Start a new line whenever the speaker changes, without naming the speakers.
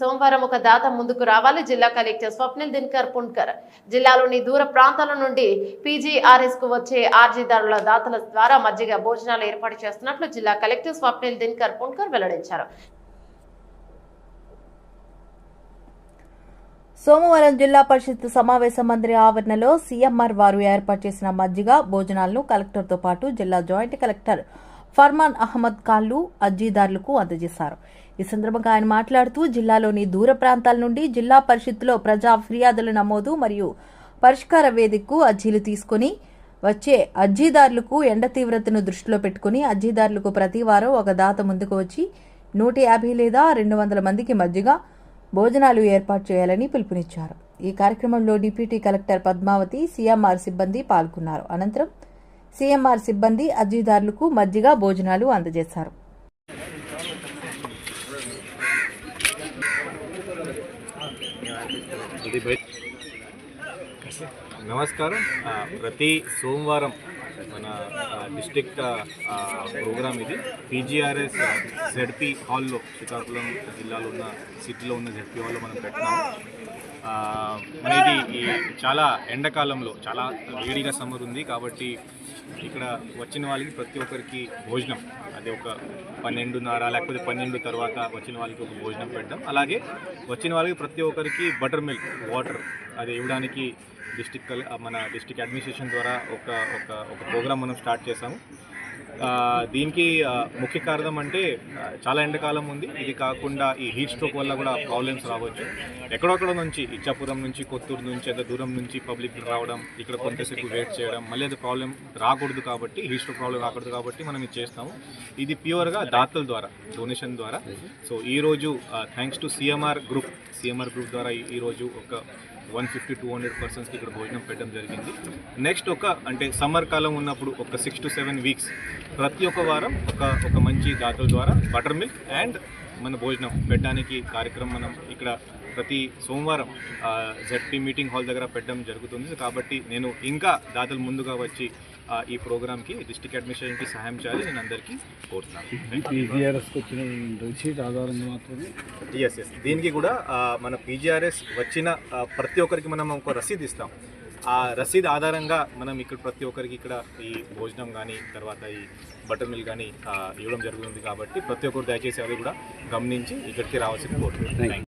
సోమవారం ఒక దాత ముందుకు రావాలి. జిల్లా కలెక్టర్ స్వప్నిల్ దినకర్ పుణ్కర్. జిల్లాలోని దూర ప్రాంతాల నుండి పీజీఆర్ఎస్కు వచ్చే ఆర్జీదారుల దాతల ద్వారా మజ్జిగ భోజనాలు ఏర్పాటు చేస్తున్నట్లు జిల్లా కలెక్టర్ స్వప్నిల్ దినకర్ పుణ్కర్ వెల్లడించారు.
సోమవారం జిల్లా పరిషత్ సమావేశ మందిర ఆవరణలో సీఎంఆర్ వారు ఏర్పాటు చేసిన మజ్జిగ భోజనాలను కలెక్టర్తో పాటు జిల్లా జాయింట్ కలెక్టర్ ఫర్మాన్ అహ్మద్ ఖాన్లు అర్జీదారులకు అందజేశారు. ఈ సందర్భంగా ఆయన మాట్లాడుతూ జిల్లాలోని దూర ప్రాంతాల నుండి జిల్లా పరిషత్తులో ప్రజా ఫిర్యాదుల నమోదు మరియు పరిష్కార వేదికకు అర్జీలు తీసుకుని వచ్చే అర్జీదారులకు ఎండ తీవ్రతను దృష్టిలో పెట్టుకుని అర్జీదారులకు ప్రతి వారం ఒక దాత ముందుకు వచ్చి నూట యాభై లేదా రెండు వందల మందికి మజ్జిగ భోజనాలు ఏర్పాటు చేయాలని పిలుపునిచ్చారు. ఈ కార్యక్రమంలో డిప్యూటీ కలెక్టర్ పద్మావతి సీఎంఆర్ సిబ్బంది పాల్గొన్నారు. అనంతరం సీఎంఆర్ సిబ్బంది అర్జీదారులకు మజ్జిగ భోజనాలు అందజేశారు.
నమస్కారం. ప్రతి సోమవారం మన డిస్టిక్ ప్రోగ్రామ్ ఇది. పీజీఆర్ఎస్ జెడ్పీ హాల్లో శ్రీకాకుళం జిల్లాలో ఉన్న సిటీలో ఉన్న జెడ్పీ హాల్లో మనం పెట్టినాము. అనేది ఈ చాలా ఎండాకాలంలో చాలా వేడిగా సమ్మర్ ఉంది కాబట్టి ఇక్కడ వచ్చిన వాళ్ళకి ప్రతి ఒక్కరికి భోజనం. అది ఒక పన్నెండున్నర లేకపోతే పన్నెండు తర్వాత వచ్చిన వాళ్ళకి ఒక భోజనం పెట్టడం అలాగే వచ్చిన వాళ్ళకి ప్రతి ఒక్కరికి బటర్ మిల్క్ వాటర్. అది ఇవ్వడానికి డిస్టిక్ మన డిస్టిక్ అడ్మినిస్ట్రేషన్ ద్వారా ఒక ఒక ఒక ప్రోగ్రామ్ మనం స్టార్ట్ చేసాము దీనికి ముఖ్య కారణం అంటే చాలా ఎండాకాలం ఉంది. ఇది కాకుండా ఈ హీట్ స్ట్రోక్ వల్ల కూడా ప్రాబ్లమ్స్ రావచ్చు. ఎక్కడొక్కడ నుంచి ఇచ్చాపురం నుంచి కొత్తూరు నుంచి అంత దూరం నుంచి పబ్లిక్ రావడం ఇక్కడ కొంతసేపు వెయిట్ చేయడం మళ్ళీ అది ప్రాబ్లం రాకూడదు కాబట్టి హీట్ స్ట్రోక్ ప్రాబ్లం రాకూడదు కాబట్టి మనం ఇది చేస్తాము. ఇది ప్యూర్గా దాతల ద్వారా డొనేషన్ ద్వారా. సో ఈరోజు thanks to CMR group CMR group ద్వారా ఈరోజు ఒక వన్ ఫిఫ్టీ టూ హండ్రెడ్ పర్సన్స్కి ఇక్కడ భోజనం పెట్టడం జరిగింది. నెక్స్ట్ ఒక అంటే సమ్మర్ కాలం ఉన్నప్పుడు ఒక సిక్స్ టు సెవెన్ వీక్స్ ప్రతి ఒక్క వారం ఒక ఒక మంచి దాతల ద్వారా బటర్ మిల్క్ అండ్ మన భోజనం పెట్టడానికి కార్యక్రమం మనం ఇక్కడ ప్రతి సోమవారం జెడ్పీ మీటింగ్ హాల్ దగ్గర పెట్టడం జరుగుతుంది. కాబట్టి నేను ఇంకా దాతలు ముందుగా వచ్చి ఈ ప్రోగ్రామ్కి డిస్ట్రిక్ట్ అడ్మినిస్ట్రేషన్కి సహాయం చేయాలి. నేను అందరికీ కోరుతున్నాను.
పీజీఆర్ఎస్కి వచ్చిన రిసీట్ ఆధారంగా మాత్రమే?
ఎస్ ఎస్ దీనికి కూడా మన పీజీఆర్ఎస్ వచ్చిన ప్రతి ఒక్కరికి మనం ఒక రసీదు ఇస్తాం. ఆ రసీదు ఆధారంగా మనం ఇక్కడ ప్రతి ఒక్కరికి ఇక్కడ ఈ భోజనం కానీ తర్వాత ఈ బటర్ మిల్క్ కానీ ఇవ్వడం జరుగుతుంది కాబట్టి ప్రతి ఒక్కరు దయచేసి అది కూడా గమనించి ఇక్కడికి రావాల్సింది కోరుతున్నాను.